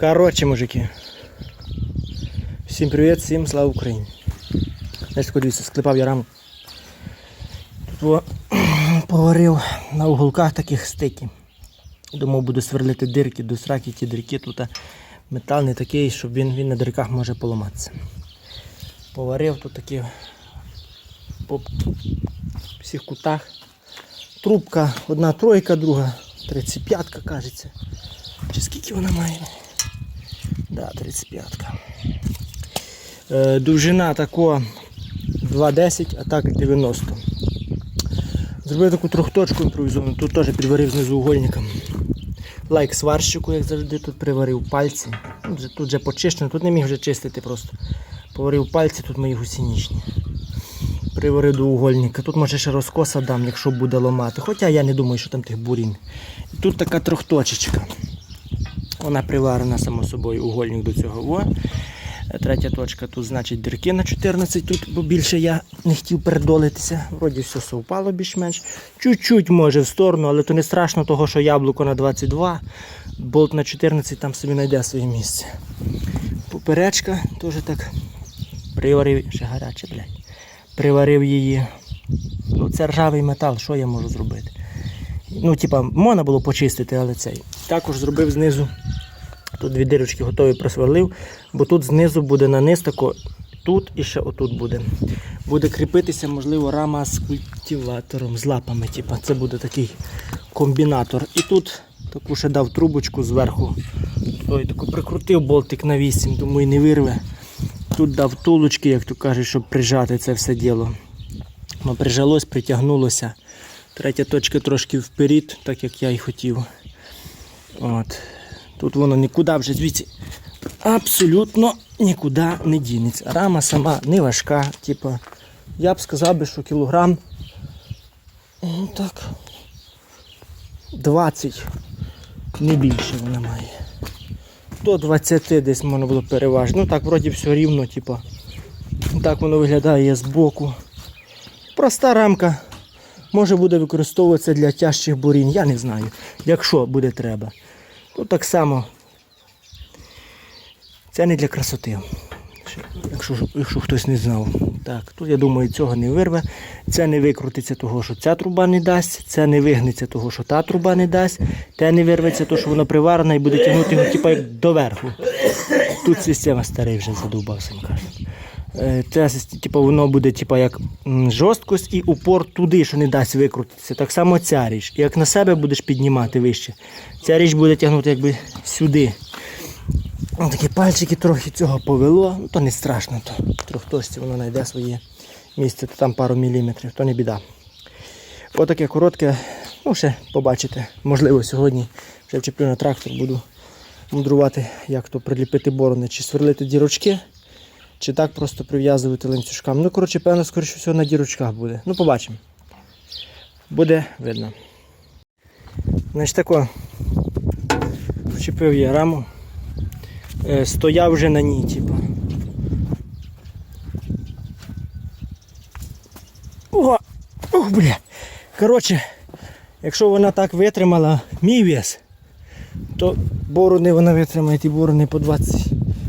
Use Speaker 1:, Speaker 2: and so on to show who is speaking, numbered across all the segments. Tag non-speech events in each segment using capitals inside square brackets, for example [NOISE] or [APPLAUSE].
Speaker 1: Коротше, мужики. Всім привіт, всім слава Україні. Тако дивіться, склепав я раму. Тут [CLEARS THROAT] поварив на уголках таких стиків. Думав, буду сверлити дирки до сраки, ті дирки тут метал не такий, щоб він, він на дирках може поламатися. Поварив тут такі по всіх кутах. Трубка, одна тройка, друга 35-ка, кажеться. Чи скільки вона має? Да, 35-ка. Е, довжина тако 2,10, а так 90. Зробив таку трьохточку імпровізовану, тут теж підварив знизу угольником. Лайк сварщику, як завжди, тут приварив пальці. Тут вже, тут вже почищено, тут не міг вже чистити просто. Поварив пальці, тут мої гусінічні. Приварив до угольника. Тут може ще розкоса дам, якщо буде ламати. Хоча я не думаю, що там тих бурін. Тут така трьохточечка. Вона приварена само собою угольник до цього. О. Третя точка тут значить дірки на 14, тут, бо більше я не хотів передолитися. Вроді все совпало більш-менш. Чуть-чуть може в сторону, але то не страшно, того, що яблуко на 22, болт на 14 там собі знайде своє місце. Поперечка теж так приварив, ще гаряче, блядь. Приварив її. Ну, це ржавий метал, що я можу зробити? Ну, типа, можна було почистити, але цей. Також зробив знизу. Тут дві дирочки готові просверлив, бо тут знизу буде наниз тако, тут і ще отут буде. Буде кріпитися, можливо, рама з культиватором, з лапами. Типа. Це буде такий комбінатор. І тут таку ще дав трубочку зверху. Ой, таку прикрутив болтик на 8, думаю, не вирве. Тут дав тулочки, як то кажуть, щоб прижати це все діло. Воно прижалось, притягнулося. Третя точка трошки вперед, так як я і хотів. От. Тут воно нікуди вже звідси абсолютно нікуди не дінеться. Рама сама не важка. Типу, я б сказав би, що кілограм ну, так, 20, не більше вона має. До 20 десь можна було переважити. Ну так, вроді все рівно, типу. Так воно виглядає збоку. Проста рамка. Може буде використовуватися для тяжчих бурінь, я не знаю, якщо буде треба. Тут так само. Це не для красоти. Якщо, якщо хтось не знав. Так, тут я думаю, цього не вирве. Це не викрутиться того, що ця труба не дасть, це не вигнеться того, що та труба не дасть, те не вирветься, того, що воно приварена і буде тягнути його типа, як доверху. Тут система старий вже задовбався, кажуть. Е, Це типу, воно буде типу, як жорсткость і упор туди, що не дасть викрутитися. Так само ця річ. Як на себе будеш піднімати вище, ця річ буде тягнути якби сюди. Ось такі пальчики трохи цього повело, ну то не страшно, то трьохточці воно знайде своє місце, то там пару міліметрів, то не біда. Отаке коротке, ну ще побачите. Можливо, сьогодні вже вчеплю на трактор, буду мудрувати, як то приліпити борони, чи сверлити дірочки, чи так просто прив'язувати ланцюжками. Ну, коротше, певно, скоріше всього на дірочках буде. Ну, побачимо. Буде видно. Значить тако, вчепив я раму. Е, Стояв вже на ній, типу. Ого! Ух, бля. Коротше, якщо вона так витримала мій вес, то борони вона витримає ті борони по 20.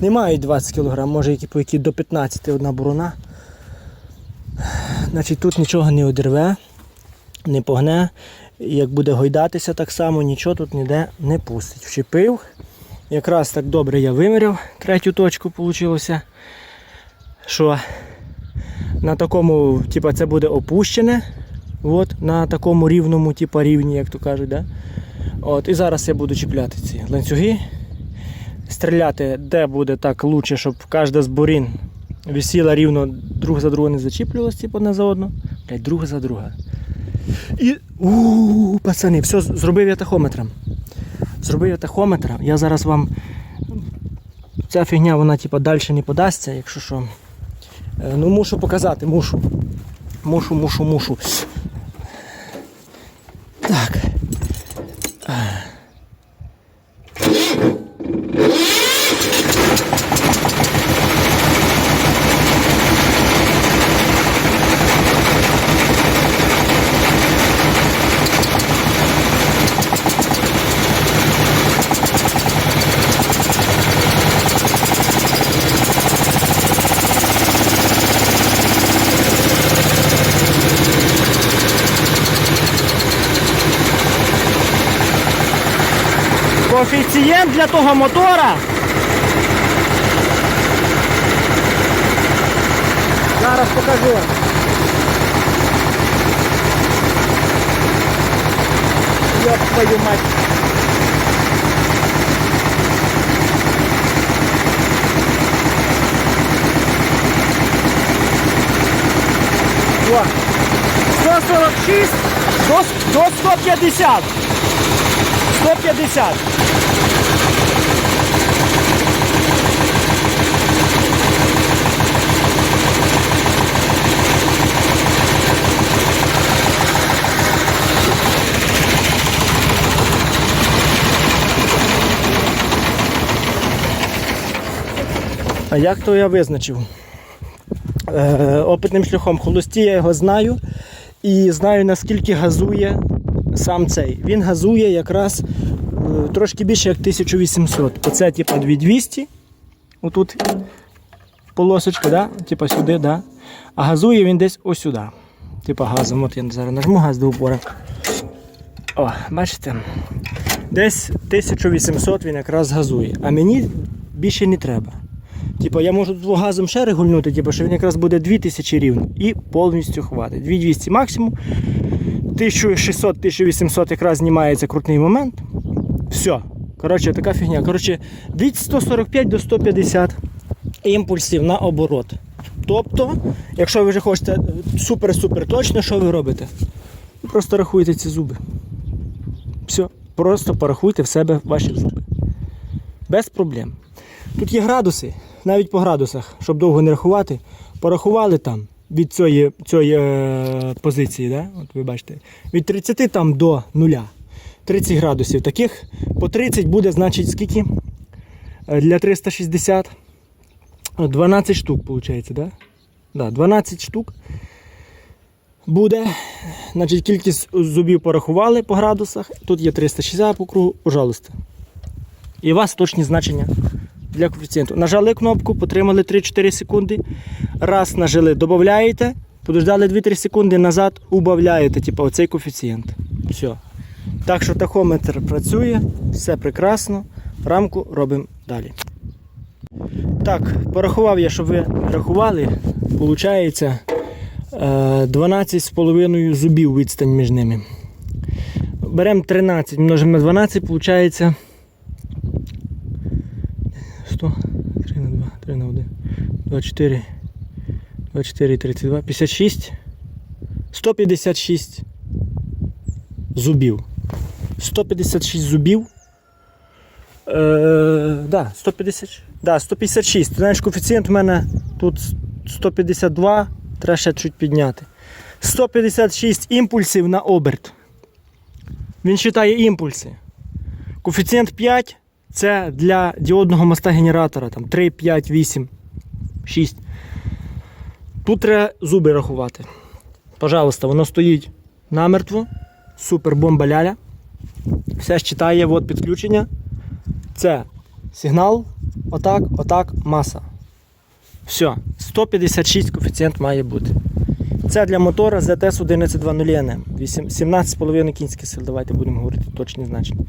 Speaker 1: Не мають 20 кг, може які по які до 15 одна борона. Значить тут нічого не одерве, не погне. Як буде гойдатися так само, нічого тут ніде не пустить. Вчепив. Якраз так добре я виміряв третю точку вийшло. Що на такому, типа, це буде опущене. От, на такому рівному, типа, рівні, як то кажуть. Да? От, і зараз я буду чіпляти ці ланцюги. Стріляти, де буде так лучше, щоб кожна з бурін висіла рівно друг за друга не зачіплювалась, типу, одна за одну. Блять, друга за друга. І. у пацани, все, зробив я тахометром. Зробив я тахометр. Я зараз вам. Ця фігня вона типу, далі не подасться, якщо що. Е, Ну мушу показати, мушу. Мушу, мушу, мушу. Так. Коефіцієнт для того мотора. Зараз покажу. Йоп твою мать. О, 146 до, до 150. 150. Як то я визначив? Е, опитним шляхом холості я його знаю і знаю наскільки газує сам цей. Він газує якраз е, трошки більше як 1800. Оце типа 2200. Отут полосочка, да? типа сюди, да? а газує він десь ось сюди. Типа газом. От я зараз нажму газ до упора. О, бачите? Десь 1800 він якраз газує. А мені більше не треба. Типа я можу тут газом ще регульнути, типу, що він якраз буде 2000 рівно і повністю хватить. 2200 максимум. 1600-1800 якраз знімається крутний момент. Все. Коротше, така фігня. Коротше, від 145 до 150 імпульсів на оборот. Тобто, якщо ви вже хочете супер-супер точно, що ви робите? Просто рахуєте ці зуби. Все. Просто порахуйте в себе ваші зуби. Без проблем. Тут є градуси, навіть по градусах, щоб довго не рахувати. Порахували там від цієї, цієї е, позиції, да? От ви бачите, від 30 там до нуля. 30 градусів. Таких по 30 буде, значить, скільки? Е, Для 360 12 штук, виходить, да? Да, 12 штук буде. Значить, кількість зубів порахували по градусах. Тут є 360 по кругу, пожалуйста. І у вас точні значення для коефіцієнту. Нажали кнопку, потримали 3-4 секунди. Раз нажали, додаєте, подождали 2-3 секунди назад, убавляєте, типу, оцей коефіцієнт. Все. Так що тахометр працює, все прекрасно. Рамку робимо далі. Так, порахував я, щоб ви рахували. Получається е, 12,5 зубів відстань між ними. Беремо 13, множимо на 12, виходить 100, 3 на 2, 3 на 1, 24, 24, 32, 56, 156 зубів. 156 зубів. Е, да, 150, да, 156. Ти знаєш, коефіцієнт у мене тут 152, треба ще чуть підняти. 156 імпульсів на оберт. Він вважає імпульси. Коефіцієнт 5 це для діодного моста генератора. Там 3, 5, 8, 6. Тут треба зуби рахувати. Пожалуйста, воно стоїть намертво. Супер бомба ляля. Все ж читає, от підключення. Це сигнал, отак, отак, маса. Все, 156 коефіцієнт має бути. Це для мотора ZS 1120 NM. 17,5 кінських сил. Давайте будемо говорити точні значення.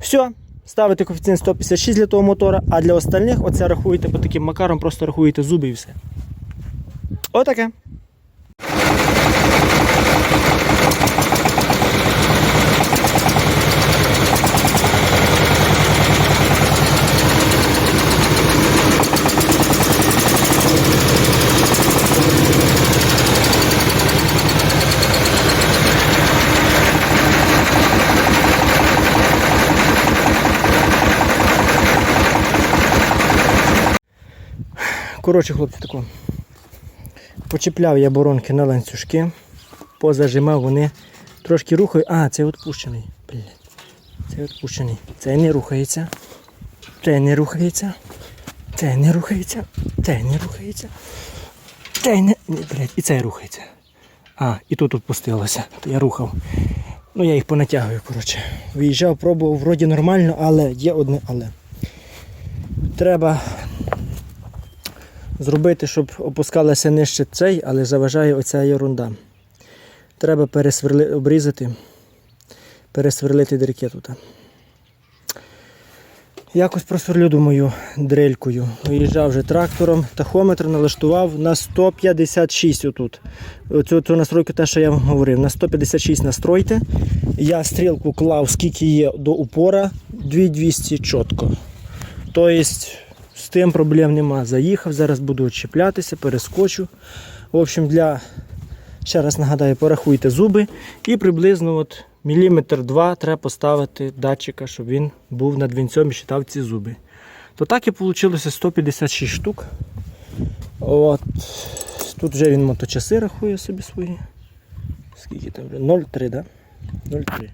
Speaker 1: Все, ставите коефіцієнт 156 для того мотора, а для остальних оце рахуєте по таким макаром, просто рахуєте зуби і все. Отаке. Коротше, хлопці, тако. Почіпляв я боронки на ланцюжки, позажимав вони трошки рухають. А, це відпущений. Блядь. Це відпущений. Це не рухається. Це не рухається. Це не рухається. Це не рухається. Це не. Блядь, і це рухається. А, і тут відпустилося. То я рухав. Ну я їх понатягую, коротше. Виїжджав, пробував, вроді нормально, але є одне але. Треба зробити, щоб опускалася нижче цей, але заважає оця ерунда. Треба пересверли, обрізати, пересверлити дірки тут. Якось просверлю, думаю, дрелькою. Виїжджав вже трактором, тахометр налаштував на 156 отут. Цю, цю настройку, те, що я вам говорив, на 156 настройте. Я стрілку клав, скільки є до упора, 2200 чітко. Тобто з тим проблем нема. Заїхав, зараз буду чіплятися, перескочу. В общем, для, ще раз нагадаю, порахуйте зуби і приблизно от міліметр два треба поставити датчика, щоб він був над вінцем і считав ці зуби. То так і вийшло 156 штук. От. Тут вже він моточаси рахує собі свої. Скільки там? вже? 0,3, да? 0,3.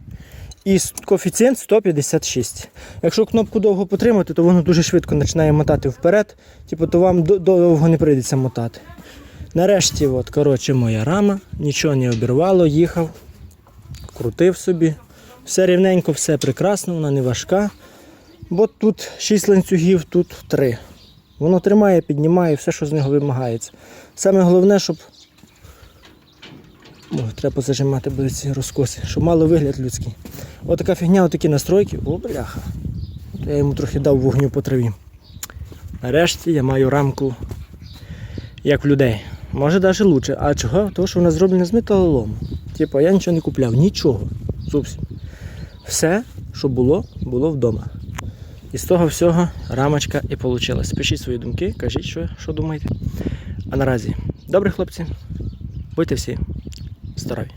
Speaker 1: І коефіцієнт 156. Якщо кнопку довго потримати, то воно дуже швидко починає мотати вперед, типу, то вам довго не прийдеться мотати. Нарешті, от, коротше, моя рама, нічого не обірвало, їхав, крутив собі. Все рівненько, все прекрасно, вона не важка. Бо тут 6 ланцюгів, тут 3. Воно тримає, піднімає все, що з нього вимагається. Саме головне, щоб. О, треба позажимати буде ці розкоси, щоб мало вигляд людський. Отака фігня, отакі настройки. О, бляха. Я йому трохи дав вогню по траві. Нарешті я маю рамку, як в людей. Може навіть краще. А чого? Тому що вона зроблена з металолому. Типу, я нічого не купляв, нічого. Зовсім. Все, що було, було вдома. І з того всього рамочка і вийшла. Пишіть свої думки, кажіть, що, що думаєте. А наразі, добре, хлопці, будьте всі здорові.